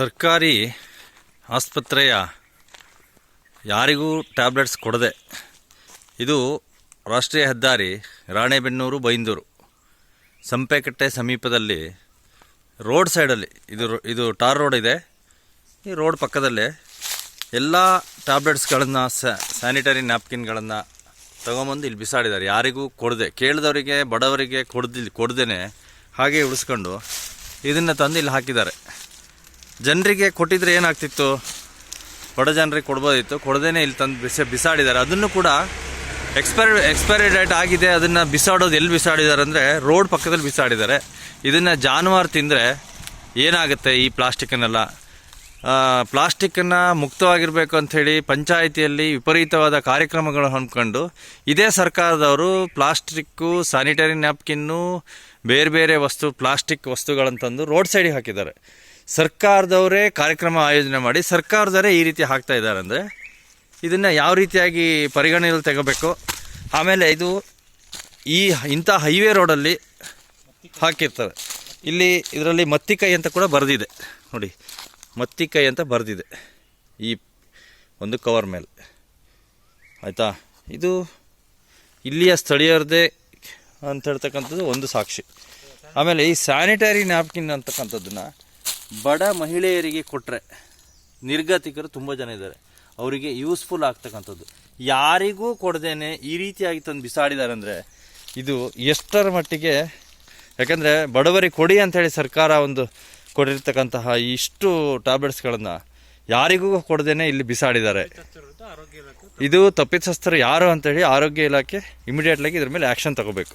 ಸರ್ಕಾರಿ ಆಸ್ಪತ್ರೆಯ ಯಾರಿಗೂ ಟ್ಯಾಬ್ಲೆಟ್ಸ್ ಕೊಡದೆ ಇದು ರಾಷ್ಟ್ರೀಯ ಹೆದ್ದಾರಿ ರಾಣೆಬೆನ್ನೂರು ಬೈಂದೂರು. ಸಂಪೆಕಟ್ಟೆ ಸಮೀಪದಲ್ಲಿ ರೋಡ್ ಸೈಡಲ್ಲಿ ಇದು ಇದು ಟಾರ್ ರೋಡ್ ಇದೆ. ಈ ರೋಡ್ ಪಕ್ಕದಲ್ಲೇ ಎಲ್ಲ ಟ್ಯಾಬ್ಲೆಟ್ಸ್ಗಳನ್ನು ಸ್ಯಾನಿಟರಿ ನ್ಯಾಪ್ಕಿನ್ಗಳನ್ನು ತಗೊಂಬಂದು ಇಲ್ಲಿ ಬಿಸಾಡಿದ್ದಾರೆ. ಯಾರಿಗೂ ಕೊಡದೆ ಕೇಳಿದವರಿಗೆ, ಬಡವರಿಗೆ ಕೊಡ್ದಿಲ್ ಕೊಡ್ದೇ ಹಾಗೆ ಉಳಿಸ್ಕೊಂಡು ಇದನ್ನು ತಂದು ಇಲ್ಲಿ ಹಾಕಿದ್ದಾರೆ. ಜನರಿಗೆ ಕೊಟ್ಟಿದ್ರೆ ಏನಾಗ್ತಿತ್ತು? ಬಡ ಜನರಿಗೆ ಕೊಡ್ಬೋದಿತ್ತು. ಕೊಡದೇನೆ ಇಲ್ಲಿ ತಂದು ಬಿಸಿ ಬಿಸಾಡಿದ್ದಾರೆ. ಅದನ್ನು ಕೂಡ ಎಕ್ಸ್ಪೈರಿ ಎಕ್ಸ್ಪೈರಿ ಡೇಟ್ ಆಗಿದೆ. ಅದನ್ನು ಬಿಸಾಡೋದು ಎಲ್ಲಿ ಬಿಸಾಡಿದ್ದಾರೆ ಅಂದರೆ ರೋಡ್ ಪಕ್ಕದಲ್ಲಿ ಬಿಸಾಡಿದ್ದಾರೆ. ಇದನ್ನು ಜಾನುವಾರು ತಿಂದರೆ ಏನಾಗುತ್ತೆ ಈ ಪ್ಲಾಸ್ಟಿಕ್ಕನ್ನೆಲ್ಲ ಪ್ಲಾಸ್ಟಿಕ್ಕನ್ನು ಮುಕ್ತವಾಗಿರಬೇಕು ಅಂಥೇಳಿ ಪಂಚಾಯಿತಿಯಲ್ಲಿ ವಿಪರೀತವಾದ ಕಾರ್ಯಕ್ರಮಗಳು ಹಮ್ಮಿಕೊಂಡು ಇದೇ ಸರ್ಕಾರದವರು ಪ್ಲಾಸ್ಟಿಕ್ಕು, ಸ್ಯಾನಿಟರಿ ನ್ಯಾಪ್ಕಿನ್ನು, ಬೇರೆ ಬೇರೆ ವಸ್ತು ಪ್ಲಾಸ್ಟಿಕ್ ವಸ್ತುಗಳಂತಂದು ರೋಡ್ ಸೈಡಿಗೆ ಹಾಕಿದ್ದಾರೆ. ಸರ್ಕಾರದವರೇ ಕಾರ್ಯಕ್ರಮ ಆಯೋಜನೆ ಮಾಡಿ ಸರ್ಕಾರದವರೇ ಈ ರೀತಿ ಹಾಕ್ತಾ ಇದ್ದಾರೆ ಅಂದರೆ ಇದನ್ನು ಯಾವ ರೀತಿಯಾಗಿ ಪರಿಗಣನೆಯಲ್ಲಿ ತಗೋಬೇಕು? ಆಮೇಲೆ ಇದು ಈ ಇಂಥ ಹೈವೇ ರೋಡಲ್ಲಿ ಹಾಕಿರ್ತಾರೆ. ಇಲ್ಲಿ ಇದರಲ್ಲಿ ಮತ್ತಿಕೈ ಅಂತ ಕೂಡ ಬರೆದಿದೆ. ನೋಡಿ ಮತ್ತಿಕೈ ಅಂತ ಬರೆದಿದೆ ಈ ಒಂದು ಕವರ್ ಮೇಲೆ. ಆಯಿತಾ? ಇದು ಇಲ್ಲಿಯ ಸ್ಥಳೀಯರದೇ ಅಂತ ಹೇಳ್ತಕ್ಕಂಥದ್ದು ಒಂದು ಸಾಕ್ಷಿ. ಆಮೇಲೆ ಈ ಸ್ಯಾನಿಟರಿ ನ್ಯಾಪ್ಕಿನ್ ಅಂತಕ್ಕಂಥದ್ದನ್ನ ಬಡ ಮಹಿಳೆಯರಿಗೆ ಕೊಟ್ಟರೆ ನಿರ್ಗತಿಕರು ತುಂಬ ಜನ ಇದ್ದಾರೆ. ಅವರಿಗೆ ಯೂಸ್ಫುಲ್ ಆಗ್ತಕ್ಕಂಥದ್ದು. ಯಾರಿಗೂ ಕೊಡದೇನೆ ಈ ರೀತಿಯಾಗಿ ತಂದು ಬಿಸಾಡಿದ್ದಾರೆ ಅಂದರೆ ಇದು ಎಷ್ಟರ ಮಟ್ಟಿಗೆ, ಯಾಕಂದರೆ ಬಡವರಿಗೆ ಕೊಡಿ ಅಂಥೇಳಿ ಸರ್ಕಾರ ಒಂದು ಕೊಡಿರ್ತಕ್ಕಂತಹ ಇಷ್ಟು ಟ್ಯಾಬ್ಲೆಟ್ಸ್ಗಳನ್ನು ಯಾರಿಗೂ ಕೊಡದೇನೆ ಇಲ್ಲಿ ಬಿಸಾಡಿದ್ದಾರೆ. ಇದು ತಪ್ಪಿತಸ್ಥರು ಯಾರು ಅಂತೇಳಿ ಆರೋಗ್ಯ ಇಲಾಖೆ ಇಮಿಡಿಯೇಟ್ಲಾಗಿ ಇದ್ರ ಮೇಲೆ ಆ್ಯಕ್ಷನ್ ತಗೋಬೇಕು.